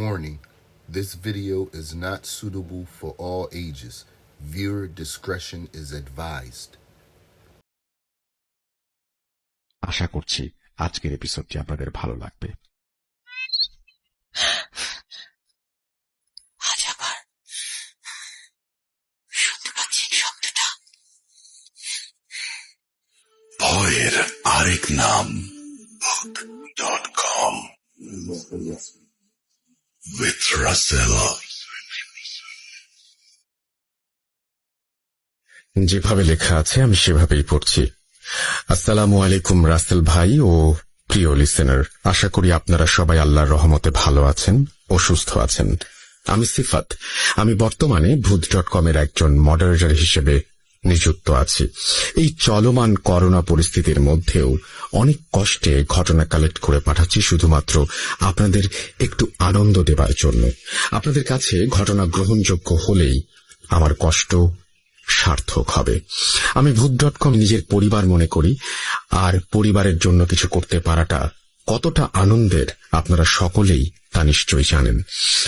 Warning this video is not suitable for all ages. Viewer discretion is advised. আশা করছি আজকের এপিসোডটি আপনাদের ভালো লাগবে আজ আবার শুনতে পাচ্ছেন শব্দটা ভয়ের আরেক নাম ভূত ডট কম উইথ রাসেল যেভাবে লেখা আছে, আমি সেভাবেই পড়ছি। আসসালামু আলাইকুম, রাসেল ভাই ও প্রিয় লিসেনার। আশা করি আপনারা সবাই আল্লাহর রহমতে ভালো আছেন ও সুস্থ আছেন। আমি সিফাত। আমি বর্তমানে ভূত ডট কমের একজন মডারেটর হিসেবে নিযুক্ত আছি। এই চলমান করোনা পরিস্থিতির মধ্যেও অনেক কষ্টে ঘটনা কালেক্ট করে পাঠাচ্ছি শুধুমাত্র আপনাদের একটু আনন্দ দেবার জন্য। আপনাদের কাছে ঘটনা গ্রহণযোগ্য হলেই আমার কষ্ট সার্থক হবে। আমি ভূত ডট কম নিজের পরিবার মনে করি, আর পরিবারের জন্য কিছু করতে পারাটা কতটা আনন্দের আপনারা সকলেই তা নিশ্চয়ই জানেন।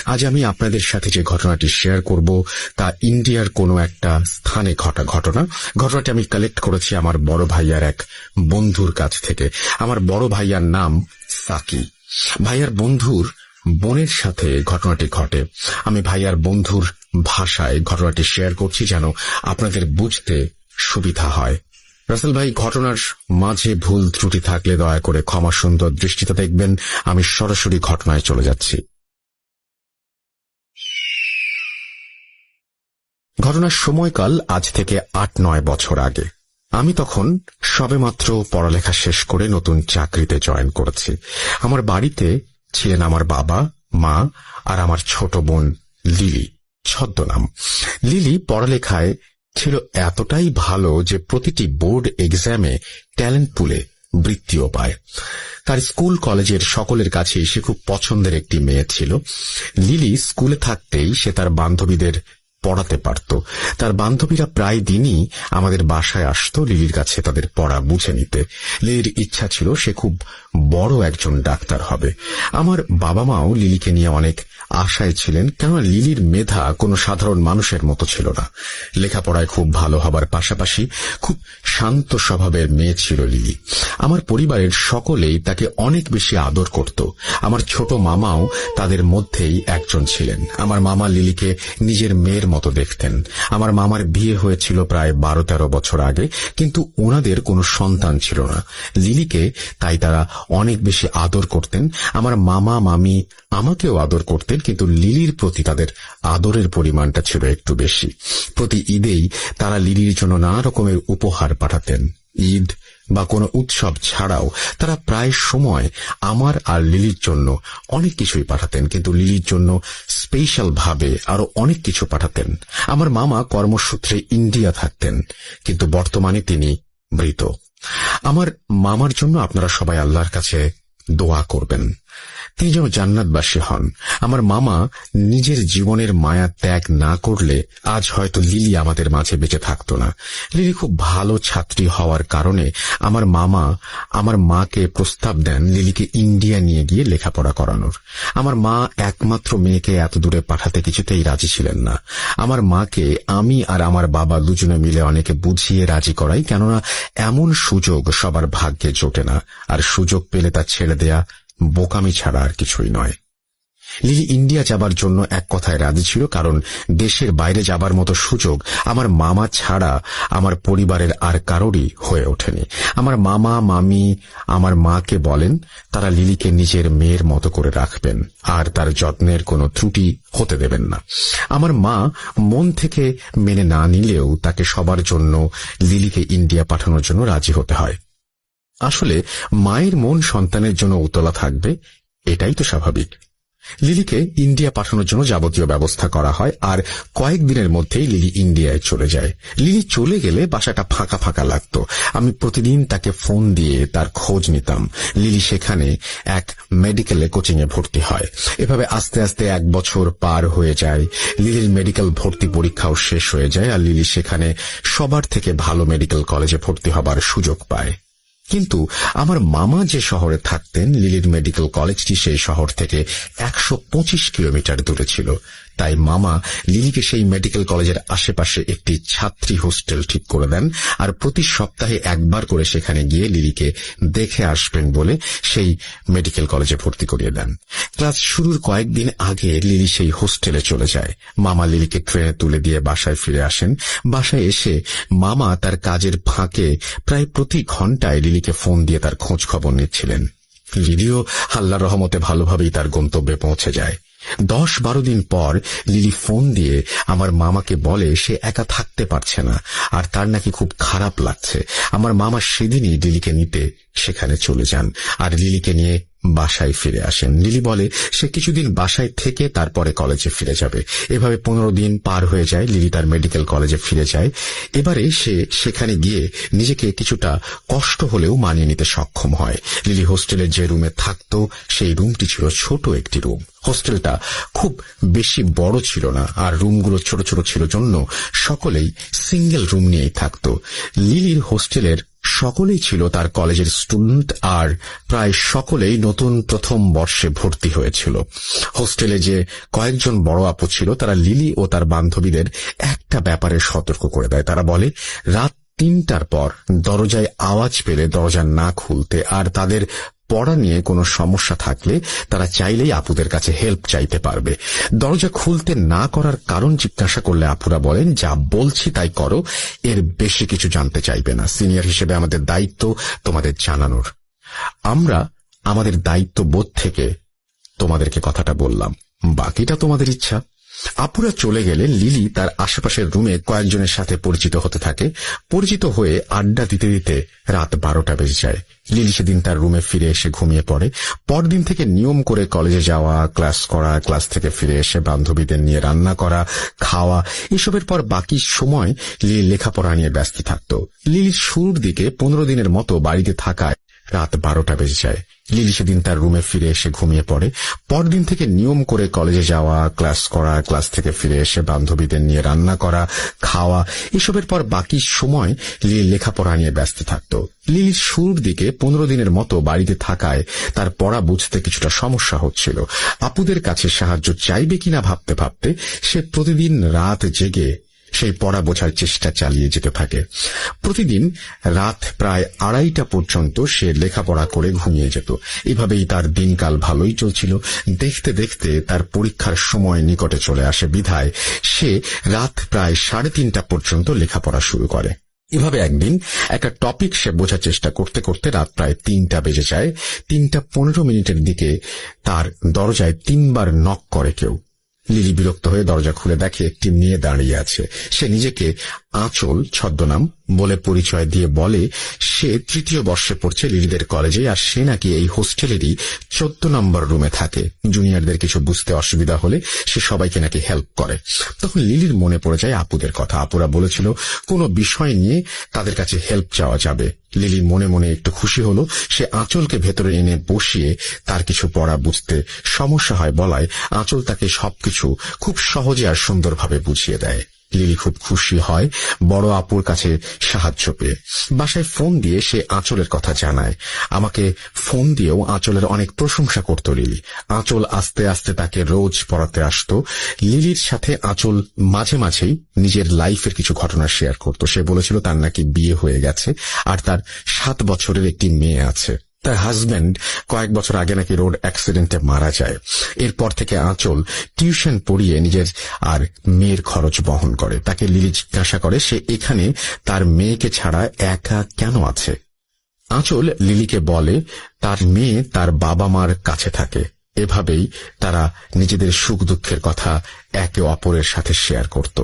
আজ আমি আপনাদের সাথে যে ঘটনাটি শেয়ার করব, তা ইন্ডিয়ার কোনো একটা স্থানে ঘটা ঘটনা। ঘটনাটি আমি কালেক্ট করেছি আমার বড় ভাইয়ার এক বন্ধুর কাছ থেকে। আমার বড় ভাইয়ার নাম সাকি। ভাইয়ার বন্ধুর বোনের সাথে ঘটনাটি ঘটে। আমি ভাইয়ার বন্ধুর ভাষায় ঘটনাটি শেয়ার করছি যেন আপনাদের বুঝতে সুবিধা হয়। রাসেল ভাই, ঘটনার মাঝে ভুল ত্রুটি থাকলে দয়া করে ক্ষমা সুন্দর দৃষ্টিতে দেখবেন। আমি সরাসরি ঘটনায় চলে যাচ্ছি। ঘটনার সময়কাল আজ থেকে আট নয় বছর আগে। আমি তখন সবেমাত্র পড়ালেখা শেষ করে নতুন চাকরিতে জয়েন করেছি। আমার বাড়িতে ছিলেন আমার বাবা, মা আর আমার ছোট বোন লিলি, ছদ্মনাম। লিলি পড়ালেখায় ছিল এতটাই ভালো যে প্রতিটি বোর্ড এক্সামে ট্যালেন্ট পুলে বৃত্তিও পায় তার স্কুল কলেজের সকলের কাছে সে খুব পছন্দের একটি মেয়ে ছিল। লিলি স্কুলে থাকতেই সে তার বান্ধবীদের পড়াতে পারত। তার বান্ধবীরা প্রায় দিনই আমাদের বাসায় আসতো লিলির কাছে তাদের পড়া বুঝে নিতে। লিলির ইচ্ছা ছিল সে খুব বড় একজন ডাক্তার হবে। আমার বাবা মাও লিলিকে নিয়ে অনেক আশায় ছিলেন, কেননা লিলির মেধা কোনো সাধারণ মানুষের মতো ছিল না। লেখাপড়ায় খুব ভালো হবার পাশাপাশি খুব শান্ত স্বভাবের মেয়ে ছিল লিলি। আমার পরিবারের সকলেই তাকে অনেক বেশি আদর করত। আমার ছোট মামাও তাদের মধ্যেই একজন ছিলেন। আমার মামা লিলিকে নিজের মেয়ের মতো দেখতেন। আমার মামার বিয়ে হয়েছিল প্রায় বারো তেরো বছর আগে, কিন্তু ওনাদের কোনো সন্তান ছিল না। লিলিকে তাই তারা অনেক বেশি আদর করতেন। আমার মামা, মামি আমাকেও আদর করতেন। কিন্তু লিলির প্রতি তাদের আদরের পরিমাণটা ছিল একটু বেশি। প্রতি ঈদেই তারা লিলির জন্য নানা রকমের উপহার পাঠাতেন। ঈদ বা কোনো উৎসব ছাড়াও তারা প্রায় সময় আমার আর লিলির জন্য অনেক কিছুই পাঠাতেন, কিন্তু লিলির জন্য স্পেশাল ভাবে আরও অনেক কিছু পাঠাতেন। আমার মামা কর্মসূত্রে ইন্ডিয়া থাকতেন, কিন্তু বর্তমানে তিনি মৃত। আমার মামার জন্য আপনারা সবাই আল্লাহর কাছে দোয়া করবেন। তিনি যেন জান্নাতবাসী হন। আমার মামা নিজের জীবনের মায়া ত্যাগ না করলে আজ হয়তো লিলি আমাদের মাঝে বেঁচে থাকত না। লিলি খুব ভালো ছাত্রী হওয়ার কারণে আমার মামা আমার মাকে প্রস্তাব দেন লিলিকে ইন্ডিয়া নিয়ে গিয়ে লেখাপড়া করানোর। আমার মা একমাত্র মেয়েকে এত দূরে পাঠাতে কিছুতেই রাজি ছিলেন না। আমার মাকে আমি আর আমার বাবা দুজনে মিলে অনেকে বুঝিয়ে রাজি করাই, কেননা এমন সুযোগ সবার ভাগ্যে জোটে না। আর সুযোগ পেলে তা ছেড়ে দেয়া বোকামি ছাড়া আর কিছুই নয়। লিলি ইন্ডিয়া যাবার জন্য এক কথায় রাজি ছিল, কারণ দেশের বাইরে যাবার মতো সুযোগ আমার মামা ছাড়া আমার পরিবারের আর কারোরই হয়ে ওঠেনি। আমার মামা, মামি, আমার মাকে বলেন, তারা লিলিকে নিজের মেয়ের মতো করে রাখবেন, আর তার যত্নের কোনো ত্রুটি হতে দেবেন না। আমার মা মন থেকে মেনে না নিলেও তাকে সবার জন্য লিলিকে ইন্ডিয়া পাঠানোর জন্য রাজি হতে হয়। আসলে মায়ের মন সন্তানের জন্য উতলা থাকবে, এটাই তো স্বাভাবিক। লিলিকে ইন্ডিয়া পাঠানোর জন্য যাবতীয় ব্যবস্থা করা হয় আর কয়েকদিনের মধ্যেই লিলি ইন্ডিয়ায় চলে যায়। লিলি চলে গেলে বাসাটা ফাঁকা ফাঁকা লাগতো। আমি প্রতিদিন তাকে ফোন দিয়ে তার খোঁজ নিতাম। লিলি সেখানে এক মেডিকেলে কোচিংয়ে ভর্তি হয়। এভাবে আস্তে আস্তে এক বছর পার হয়ে যায়। লিলির মেডিকেল ভর্তি পরীক্ষাও শেষ হয়ে যায় আর লিলি সেখানে সবার থেকে ভালো মেডিকেল কলেজে ভর্তি হবার সুযোগ পায়। কিন্তু আমার মামা যে শহরে থাকতেন, লিলির মেডিকেল কলেজটি সেই শহর থেকে একশো পঁচিশ কিলোমিটার দূরে ছিল। তাই মামা লিলিকে সেই মেডিকেল কলেজের আশেপাশে একটি ছাত্রী হোস্টেল ঠিক করে দেন আর প্রতি সপ্তাহে একবার করে সেখানে গিয়ে লিলিকে দেখে আসবেন বলে সেই মেডিকেল কলেজে ভর্তি করিয়ে দেন। ক্লাস শুরুর কয়েকদিন আগে লিলি সেই হোস্টেলে চলে যায়। মামা লিলিকে ট্রেনে তুলে দিয়ে বাসায় ফিরে আসেন। বাসায় এসে মামা তার কাজের ফাঁকে প্রায় প্রতি ঘন্টায় লিলিকে ফোন দিয়ে তার খোঁজ খবর নিচ্ছিলেন। লিলিও আল্লাহ রহমতে ভালোভাবেই তার গন্তব্যে পৌঁছে যায়। দশ বারো দিন পর লিলি ফোন দিয়ে আমার মামাকে বলে সে একা থাকতে পারছে না, আর তার নাকি খুব খারাপ লাগছে। আমার মামা সেদিনই লিলিকে নিতে সেখানে চলে যান, আর লিলিকে নিয়ে বাসায় ফিরে আসেন। লিলি বলে, সে কিছুদিন বাসায় থেকে তারপরে কলেজে ফিরে যাবে। এভাবে পনেরো দিন পার হয়ে যায়, লিলি তার মেডিকেল কলেজে ফিরে যায়। এবারে সে সেখানে গিয়ে নিজেকে কিছুটা কষ্ট হলেও মানিয়ে নিতে সক্ষম হয়। লিলি হোস্টেলের যে রুমে থাকতো, সেই রুমটি ছিল ছোট একটি রুম। হোস্টেলটা খুব বেশি বড় ছিল না, আর রুমগুলো ছোট ছোট ছিল জন্য সকলেই সিঙ্গেল রুম নিয়েই থাকতো। লিলির হোস্টেলের সকলেই ছিল তার কলেজের স্টুডেন্ট আর প্রায় সকলেই নতুন প্রথম বর্ষে ভর্তি হয়েছিল। হোস্টেলে যে কয়েকজন বড় আপু ছিল, তারা লিলি ও তার বান্ধবীদের একটা ব্যাপারে সতর্ক করে দেয়। তারা বলে, রাত তিনটার পর দরজায় আওয়াজ পেলে দরজা না খুলতে আর তাদের পড়া নিয়ে কোনো সমস্যা থাকলে তারা চাইলেই আপুদের কাছে হেল্প চাইতে পারবে। দরজা খুলতে না করার কারণ জিজ্ঞাসা করলে আপুরা বলেন, যা বলছি তাই করো, এর বেশি কিছু জানতে চাইবে না। সিনিয়র হিসেবে আমাদের দায়িত্ব তোমাদের জানানোর। আমরা আমাদের দায়িত্ব বোধ থেকে তোমাদেরকে কথাটা বললাম। বাকিটা তোমাদের ইচ্ছা। আপুরা চলে গেলে লিলি তার আশেপাশের রুমে কয়েকজনের সাথে পরিচিত হতে থাকে। পরিচিত হয়ে আড্ডা দিতে দিতে রাত বারোটা বেজে যায়। লিলি সেদিন তার রুমে ফিরে এসে ঘুমিয়ে পড়ে। পরদিন থেকে নিয়ম করে কলেজে যাওয়া ক্লাস করা ক্লাস থেকে ফিরে এসে বান্ধবীদের নিয়ে রান্না করা, খাওয়া, এসবের পর বাকি সময় লিলি লেখাপড়া নিয়ে ব্যস্ত থাকত। লিলির শুরুর দিকে পনেরো দিনের মতো বাড়িতে থাকায় রাত বারোটা বেজে যায়। লিলি সেদিন তার রুমে ফিরে এসে ঘুমিয়ে পড়ে। পরদিন থেকে নিয়ম করে কলেজে যাওয়া ক্লাস করা ক্লাস থেকে ফিরে এসে বান্ধবীদের নিয়ে রান্না করা, খাওয়া, এসবের পর বাকি সময় লিলি লেখাপড়া নিয়ে ব্যস্ত থাকত। লিলির শুরুর দিকে পনেরো দিনের মতো বাড়িতে থাকায় তার পড়া বুঝতে কিছুটা সমস্যা হচ্ছিল। আপুদের কাছে সাহায্য চাইবে কিনা ভাবতে ভাবতে সে প্রতিদিন রাত জেগে সেই পড়া বোঝার চেষ্টা চালিয়ে যেতে থাকে। প্রতিদিন রাত প্রায় আড়াইটা পর্যন্ত সে লেখাপড়া করে ঘুমিয়ে যেত। এভাবেই তার দিনকাল ভালোই চলছিল। দেখতে দেখতে তার পরীক্ষার সময় নিকটে চলে আসে বিধায় সে রাত প্রায় সাড়ে তিনটা পর্যন্ত লেখাপড়া শুরু করে। এভাবে একদিন একটা টপিক সে বোঝার চেষ্টা করতে করতে রাত প্রায় তিনটা বেজে যায়। তিনটা পনেরো মিনিটের দিকে তার দরজায় তিনবার নক করে কেউ। লিলি বিরক্ত হয়ে দরজা খুলে দেখে একটি মেয়ে দাঁড়িয়ে আছে। সে নিজেকে আঁচল ছদ্মনাম বলে পরিচয় দিয়ে বলে, সে তৃতীয় বর্ষে পড়ছে লিলিদের কলেজে, আর সে নাকি এই হোস্টেলেরই চোদ্দ নম্বর রুমে থাকে। জুনিয়রদের কিছু বুঝতে অসুবিধা হলে সে সবাইকে নাকি হেল্প করে। তখন লিলির মনে পড়ে যায় আপুদের কথা। আপুরা বলেছিল, কোনো বিষয় নিয়ে তাদের কাছে হেল্প চাওয়া যাবে। লিলি মনে মনে একটু খুশি হল। সে আঁচলকে ভেতরে এনে বসিয়ে তার কিছু পড়া বুঝতে সমস্যা হয় বলায় আঁচল তাকে সবকিছু খুব সহজে আর সুন্দরভাবে বুঝিয়ে দেয়। লিলি খুব খুশি হয়, বড় আপুর কাছে সাহায্য পেয়ে। বাসায় ফোন দিয়ে সে আঁচলের কথা জানায়। আমাকে ফোন দিয়েও আঁচলের অনেক প্রশংসা করত লিলি। আঁচল আস্তে আস্তে তাকে রোজ পড়াতে আসত। লিলির সাথে আঁচল মাঝে মাঝেই নিজের লাইফের কিছু ঘটনা শেয়ার করত। সে বলেছিল তার নাকি বিয়ে হয়ে গেছে, আর তার সাত বছরের একটি মেয়ে আছে। তার হাজব্যান্ড কয়েক বছর আগে নাকি রোড অ্যাক্সিডেন্টে মারা যায়। এরপর থেকে আঁচল টিউশন পড়িয়ে নিজের আর মেয়ের খরচ বহন করে। তাকে লিলি জিজ্ঞাসা করে। সে এখানে তার মেয়েকে ছাড়া একা কেন আছে? আঁচল লিলিকে বলে, তার মেয়ে তার বাবা মার কাছে থাকে। এভাবেই তারা নিজেদের সুখ দুঃখের কথা একে অপরের সাথে শেয়ার করত।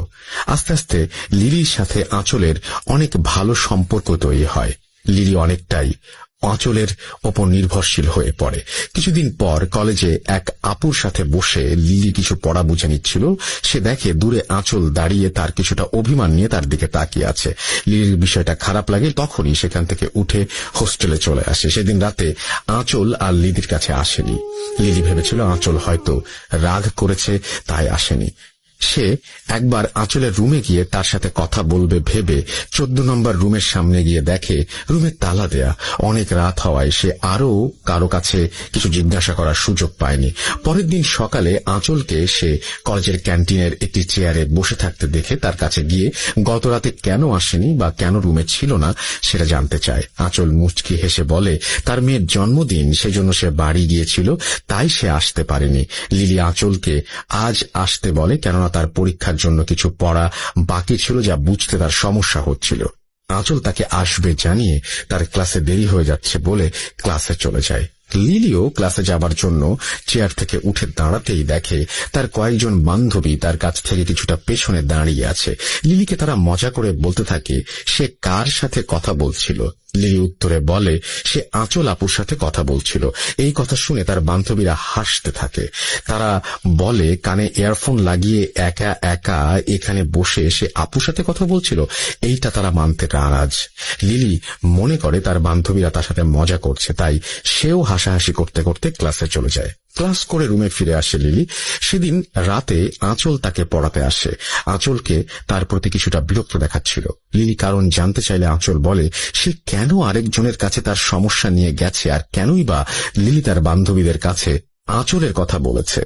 আস্তে আস্তে লিলির সাথে আঁচলের অনেক ভালো সম্পর্ক তৈরি হয়। লিলি অনেকটাই অচলের ওপর নির্ভরশীল হয়ে পড়ে। কিছুদিন পর কলেজে এক আপুর সাথে বসে লিলি কিছু পড়া বুঝে নিচ্ছিল। সে দেখে দূরে আঁচল দাঁড়িয়ে তার কিছুটা অভিমান নিয়ে তার দিকে তাকিয়ে আছে। লিলির বিষয়টা খারাপ লাগে তখনই সেখান থেকে উঠে হোস্টেলে চলে আসে। সেদিন রাতে আঁচল আর লিলির কাছে আসেনি। লিলি ভেবেছিল আঁচল হয়তো রাগ করেছে, তাই আসেনি। সে একবার আঁচলের রুমে গিয়ে তার সাথে কথা বলবে ভেবে চোদ্দ নম্বর রুমের সামনে গিয়ে দেখে রুমে তালা দেয়া। অনেক রাত হওয়ায় সে আরও কারও কাছে কিছু জিজ্ঞাসা করার সুযোগ পায়নি। পরের দিন সকালে আঁচলকে সে কলেজের ক্যান্টিনের একটি চেয়ারে বসে থাকতে দেখে তার কাছে গিয়ে গত রাতে কেন আসেনি বা কেন রুমে ছিল না সেটা জানতে চায়। আঁচল মুচকি হেসে বলে, তার মেয়ের জন্মদিন, সেজন্য সে বাড়ি গিয়েছিল, তাই সে আসতে পারেনি। লিলি আঁচলকে, আজ আসতে বলে, কেননা তার পরীক্ষার জন্য কিছু পড়া বাকি ছিল যা বুঝতে তার সমস্যা হচ্ছিল। আঁচল তাকে আসবে জানিয়ে তার ক্লাসে দেরি হয়ে যাচ্ছে বলে ক্লাসে চলে যায়। লিলিও ক্লাসে যাবার জন্য চেয়ার থেকে উঠে দাঁড়াতেই দেখে তার কয়েকজন বান্ধবী তার কাছ থেকে কিছুটা পেছনে দাঁড়িয়ে আছে। লিলিকে তারা মজা করে বলতে থাকে, সে কার সাথে কথা বলছিল? লিলি উত্তরে বলে, সে আঁচল আপুর সাথে কথা বলছিল। এই কথা শুনে তার বান্ধবীরা হাসতে থাকে। তারা বলে, কানে ইয়ারফোন লাগিয়ে একা একা এখানে বসে সে আপুর সাথে কথা বলছিল। এইটা তারা মানতে নারাজ। লিলি মনে করে তার বান্ধবীরা তার সাথে মজা করছে, তাই সেও হাসাহাসি করতে করতে ক্লাসে চলে যায়। ক্লাস করে রুমে ফিরে আসে লিলি। সেদিন রাতে আঁচল তাকে পড়াতে আসে। আঁচলকে তার প্রতি কিছুটা বিরক্ত দেখাচ্ছিল। লিলি কারণ জানতে চাইলে আঁচল বলে, সে কেন আরেকজনের কাছে তার সমস্যা নিয়ে গেছে আর কেনই বা লিলি তার বান্ধবীদের কাছে আঁচলের কথা বলেছে?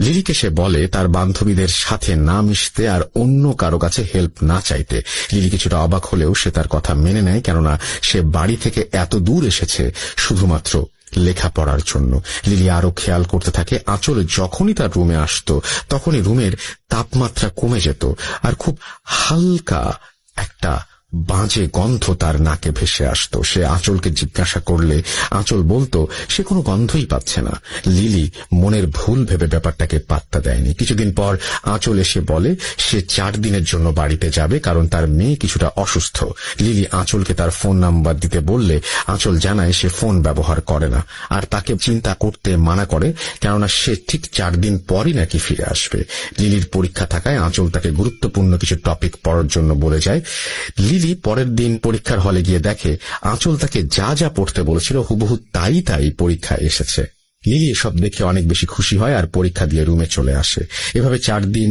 লিলিকে সে বলে, তার বান্ধবীদের সাথে না মিশতে আর অন্য কারও কাছে হেল্প না চাইতে। লিলি কিছুটা অবাক হলেও সে তার কথা মেনে নেয়, কেননা সে বাড়ি থেকে এত দূর এসেছে। শুধুমাত্র লেখাপড়ার জন্য। লিলি আরও খেয়াল করতে থাকে, আঁচল যখনই তার রুমে আসত, তখনই রুমের তাপমাত্রা কমে যেত, আর খুব হালকা একটা বাজে গন্ধ তার নাকে ভেসে আসতো। সে আঁচলকে জিজ্ঞাসা করলে, আঁচল বলতো, সে কোনো গন্ধই পাচ্ছে না। লিলি মনের ভুল ভেবে ব্যাপারটাকে পাত্তা দেয়নি। কিছুদিন পর আঁচল এসে বলে, সে চার দিনের জন্য বাড়িতে যাবে কারণ তার মেয়ে কিছুটা অসুস্থ। লিলি আঁচলকে তার ফোন নাম্বার দিতে বললে, আঁচল জানায় সে ফোন ব্যবহার করে না আর তাকে চিন্তা করতে মানা করে, কেননা সে ঠিক চার দিন পরই নাকি ফিরে আসবে। লিলির পরীক্ষা থাকায় আঁচল তাকে গুরুত্বপূর্ণ কিছু টপিক পড়ার জন্য বলে যায়, লিলি পরের দিন পরীক্ষার হলে গিয়ে দেখে আঁচল তাকে যা যা পড়তে বলেছিল, হুবহু তাই তাই পরীক্ষায় এসেছে। লিলি এসব দেখে অনেক বেশি খুশি হয় আর পরীক্ষা দিয়ে রুমে চলে আসে। এভাবে চার দিন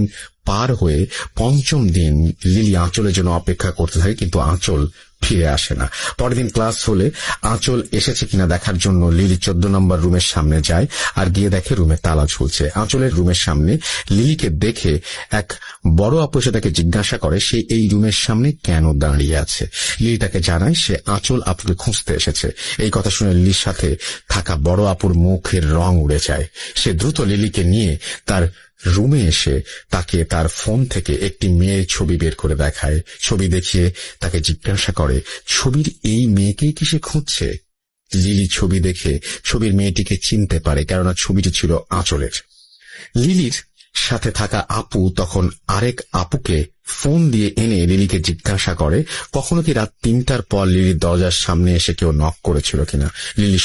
পার হয়ে পঞ্চম দিন লিলি আঁচলের জন্য অপেক্ষা করতে থাকে, কিন্তু আঁচল ফিরে আসে না। পরের দিন ক্লাস হলে আঁচল এসেছে কিনা দেখার জন্য লিলি চোদ্দ নম্বর রুমের সামনে যায় আর গিয়ে দেখে রুমে তালা ঝুলছে। আঁচলের রুমের সামনে লিলিকে দেখে এক বড় আপু তাকে জিজ্ঞাসা করে, সে এই রুমের সামনে কেন দাঁড়িয়ে আছে? লিলি তাকে জানায়, সে আঁচল আপুকে খুঁজতে এসেছে। এই কথা শুনে লিলির সাথে থাকা বড় আপুর মুখের রং উড়ে যায়। সে দ্রুত লিলিকে নিয়ে তার রুমে এসে তাকে তার ফোন থেকে একটি মেয়ের ছবি বের করে দেখায়। ছবি দেখিয়ে তাকে জিজ্ঞাসা করে, ছবির এই মেয়েকেই কি সে খুঁজছে? লিলি ছবি দেখে ছবির মেয়েটিকে চিনতে পারে, কেননা ছবিটি ছিল আঁচলের। লিলির সাথে থাকা আপু তখন আরেক আপুকে ফোন দিয়ে এনে লিলিকে জিজ্ঞাসা করে, কখনো কি রাত তিনটার পর লিলির দরজার সামনে এসে কেউ নক করেছিল কিনা? লিলি